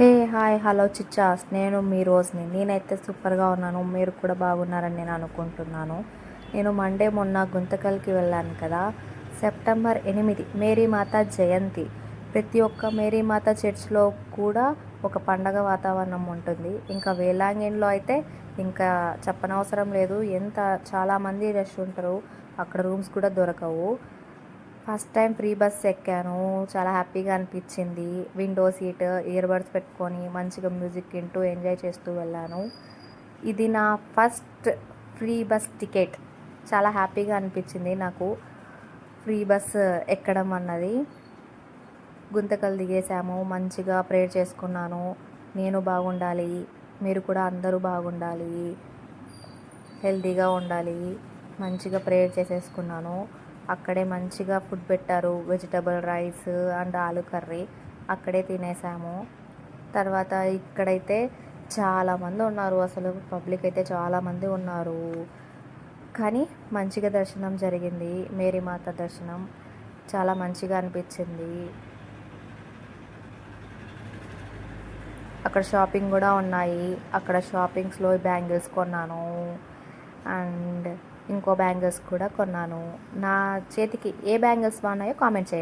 Hey hi hello చిచ్చాస్ నేను మీ రోజుని. నేనైతే సూపర్గా ఉన్నాను. మీరు కూడా బాగున్నారని నేను అనుకుంటున్నాను. నేను మండే మొన్న గుంతకల్కి వెళ్ళాను కదా. సెప్టెంబర్ ఎనిమిది మేరీమాత జయంతి. ప్రతి ఒక్క మేరీమాత చర్చ్లో కూడా ఒక పండగ వాతావరణం ఉంటుంది. ఇంకా వేలాంగిన్లో అయితే ఇంకా చెప్పనవసరం లేదు. ఎంత చాలామంది రష్ ఉంటారు. అక్కడ రూమ్స్ కూడా దొరకవు. ఫస్ట్ టైం ఫ్రీ బస్ ఎక్కాను. చాలా హ్యాపీగా అనిపించింది. విండో సీట్ ఇయర్ బడ్స్ పెట్టుకొని మంచిగా మ్యూజిక్ వింటూ ఎంజాయ్ చేస్తూ వెళ్ళాను. ఇది నా ఫస్ట్ ఫ్రీ బస్ టికెట్. చాలా హ్యాపీగా అనిపించింది నాకు ఫ్రీ బస్ ఎక్కడం అన్నది. గుంతకలు దిగేసాము మంచిగా ప్రేయర్ చేసుకున్నాను. నేను బాగుండాలి. మీరు కూడా అందరూ బాగుండాలి. హెల్తీగా ఉండాలి. మంచిగా ప్రేయర్ చేసేసుకున్నాను. అక్కడే మంచిగా ఫుడ్ పెట్టారు. వెజిటబుల్ రైస్ అండ్ ఆలు కర్రీ అక్కడే తినేసాము. తర్వాత ఇక్కడైతే చాలామంది ఉన్నారు. అసలు పబ్లిక్ అయితే చాలామంది ఉన్నారు. కానీ మంచిగా దర్శనం జరిగింది. మేరీమాత దర్శనం చాలా మంచిగా అనిపించింది. అక్కడ షాపింగ్ కూడా ఉన్నాయి. అక్కడ షాపింగ్స్లో బ్యాంగిల్స్ కొన్నాను. అండ్ ఇంకో బ్యాంగిల్స్ కూడా కొన్నాను. నా చేతికి ఏ బ్యాంగిల్స్ బాగున్నాయో కామెంట్ చేయండి.